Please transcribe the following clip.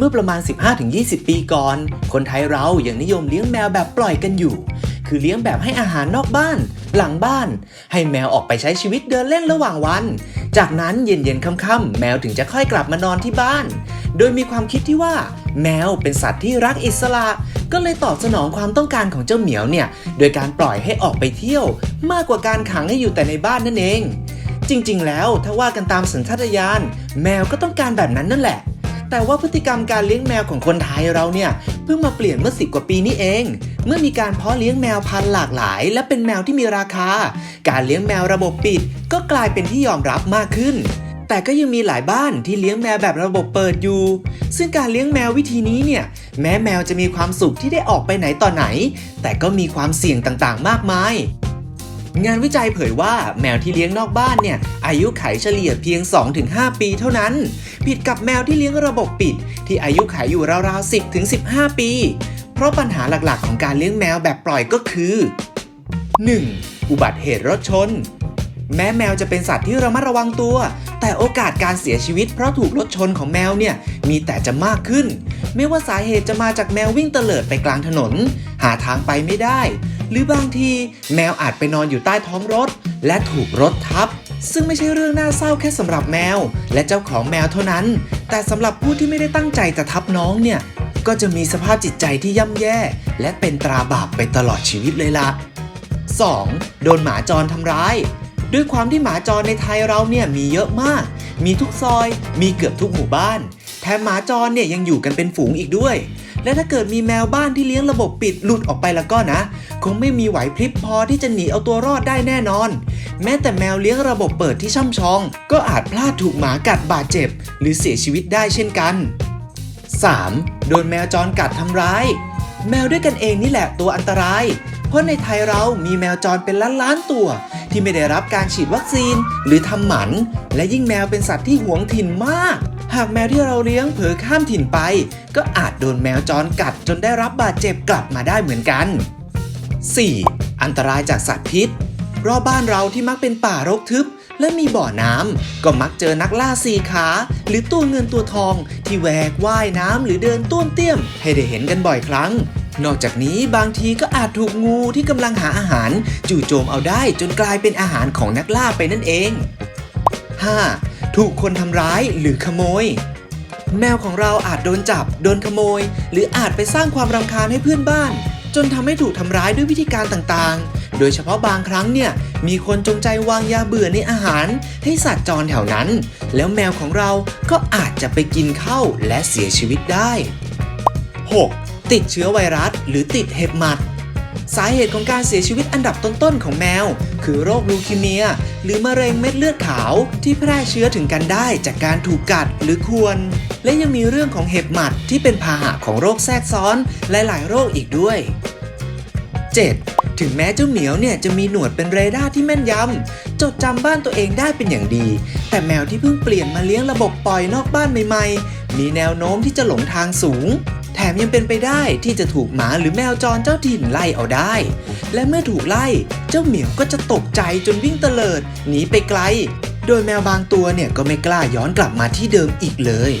เมื่อประมาณ 15-20 ปีก่อน คนไทยเรายังนิยมเลี้ยงแมวแบบปล่อยกันอยู่ คือเลี้ยงแบบให้อาหารนอกบ้าน หลังบ้าน ให้แมวออกไปใช้ชีวิตเดินเล่นระหว่างวัน จากนั้นเย็นๆค่ำๆแมวถึงจะค่อยกลับมานอนที่บ้าน โดยมีความคิดที่ว่า แมวเป็นสัตว์ที่รักอิสระ ก็เลยตอบสนองความต้องการของเจ้าเหมียวเนี่ย โดยการปล่อยให้ออกไปเที่ยว มากกว่าการขังให้อยู่แต่ในบ้านนั่นเอง จริงๆ แล้วถ้าว่ากันตามสัญชาตญาณแมวก็ต้องการแบบนั้นนั่นแหละ แต่ว่าพฤติกรรมการเลี้ยงแมวของคนไทยเราเนี่ยเพิ่งมาเปลี่ยนเมื่อสิกว่าปีนี้เอง เมื่อมีการเพาะเลี้ยงแมวพันธุ์หลากหลาย และเป็นแมวที่มีราคา การเลี้ยงแมวระบบปิด ก็กลายเป็นที่ยอมรับมากขึ้น แต่ก็ยังมีหลายบ้านที่เลี้ยงแมวแบบระบบเปิดอยู่ ซึ่งการเลี้ยงแมววิธีนี้เนี่ยแม้แมวจะมีความสุขที่ได้ออกไปไหนต่อไหน แต่ก็มีความเสี่ยงต่างๆ มากมาย งานวิจัยเผยว่าแมวที่เลี้ยงนอกบ้านเนี่ย อายุไขเฉลี่ยเพียง 2-5 ปีเท่านั้น ผิดกับแมวที่เลี้ยงระบบปิด ที่อายุไขอยู่ราวๆ 10-15 ปี เพราะปัญหาหลักๆ ของการเลี้ยงแมวแบบปล่อยก็คือ 1. อุบัติเหตุรถชน แม้แมวจะเป็นสัตว์ที่ระมัดระวังตัว แต่โอกาสการเสียชีวิตเพราะถูกรถชนของแมวเนี่ยมีแต่จะมากขึ้น ไม่ว่าสาเหตุจะมาจากแมววิ่งเตลิดไปกลางถนน หาทางไปไม่ได้ หรือบางทีแมวอาจไปนอนอยู่ใต้ท้องรถ และถูกรถทับ ซึ่งไม่ใช่เรื่องน่าเศร้าแค่สำหรับแมว และเจ้าของแมวเท่านั้น แต่สำหรับผู้ที่ไม่ได้ตั้งใจจะทับน้องเนี่ย ก็จะมีสภาพจิตใจที่ย่ำแย่ และเป็นตราบาปไปตลอดชีวิตเลยล่ะ 2. โดนหมาจรทำร้าย ด้วยความที่หมาจรในไทยเราเนี่ยมีเยอะมาก มีทุกซอย มีเกือบทุกหมู่บ้าน แถมหมาจรเนี่ยยังอยู่กันเป็นฝูงอีกด้วย และถ้าเกิดมีแมวบ้านที่เลี้ยงระบบปิดหลุดออกไปแล้วก็นะ คงไม่มีไหวพริบพอที่จะหนีเอาตัวรอดได้แน่นอน แม้แต่แมวเลี้ยงระบบเปิดที่ช่ำชอง ก็อาจพลาดถูกหมากัดบาดเจ็บ หรือเสียชีวิตได้เช่นกัน 3. โดนแมวจรกัดทำร้าย แมวด้วยกันเองนี่แหละตัวอันตราย เพราะในไทยเรามีแมวจรเป็นล้านล้านตัว ที่ไม่ได้รับการฉีดวัคซีนหรือทำหมัน และยิ่งแมวเป็นสัตว์ที่หวงถิ่นมาก หากแมวที่เราเลี้ยงเผลอข้ามถิ่นไป ก็อาจโดนแมวจรกัดจนได้รับบาดเจ็บกลับมาได้เหมือนกัน 4. อันตรายจากสัตว์พิษ รอบบ้านเราที่มักเป็นป่ารกทึบ และมีบ่อน้ำก็มักเจอนักล่าสี่ขา หรือตัวเงินตัวทอง ที่แหวกว่ายน้ำหรือเดินต้วมเตี้ยม ให้ได้เห็นกันบ่อยครั้ง นอกจากนี้บางทีก็อาจถูกงูที่กำลังหาอาหาร จู่โจมเอาได้จนกลายเป็นอาหารของนักล่าไปนั่นเอง 5. ถูกคนทำร้ายหรือขโมย แมวของเราอาจโดนจับ โดนขโมย หรืออาจไปสร้างความรำคาญให้เพื่อนบ้าน จนทำให้ถูกทำร้ายด้วยวิธีการต่างๆ โดยเฉพาะบางครั้งเนี่ย มีคนจงใจวางยาเบื่อในอาหาร ให้สัตว์จรแถวนั้น แล้วแมวของเราก็อาจจะไปกินเข้าและเสียชีวิตได้ 6. ติดเชื้อไวรัสหรือติดเห็บหมัด สาเหตุของการเสียชีวิตอันดับต้นๆของแมว คือโรคลูคีเมีย หรือมะเร็งเม็ดเลือดขาวที่แพร่เชื้อถึงกันได้จากการถูกกัดหรือควนและยังมีเรื่องของเห็บหมัดที่เป็นพาหะของโรคแทรกซ้อนหลายๆโรคอีกด้วย 7. ถึงแม้เจ้าเหมียวเนี่ยจะมีหนวดเป็นเรดาร์ที่แม่นยำจดจำบ้านตัวเองได้เป็นอย่างดี แต่แมวที่เพิ่งเปลี่ยนมาเลี้ยงระบบปล่อยนอกบ้านใหม่ๆ มีแนวโน้มที่จะหลงทางสูง แถมยังเป็นไปได้ที่จะถูกหมาหรือแมวจรเจ้าถิ่นไล่เอาได้ และเมื่อถูกไล่ เจ้าเหมียวก็จะตกใจจนวิ่งเตลิดหนีไปไกล โดยแมวบางตัวเนี่ยก็ไม่กล้าย้อนกลับมาที่เดิมอีกเลย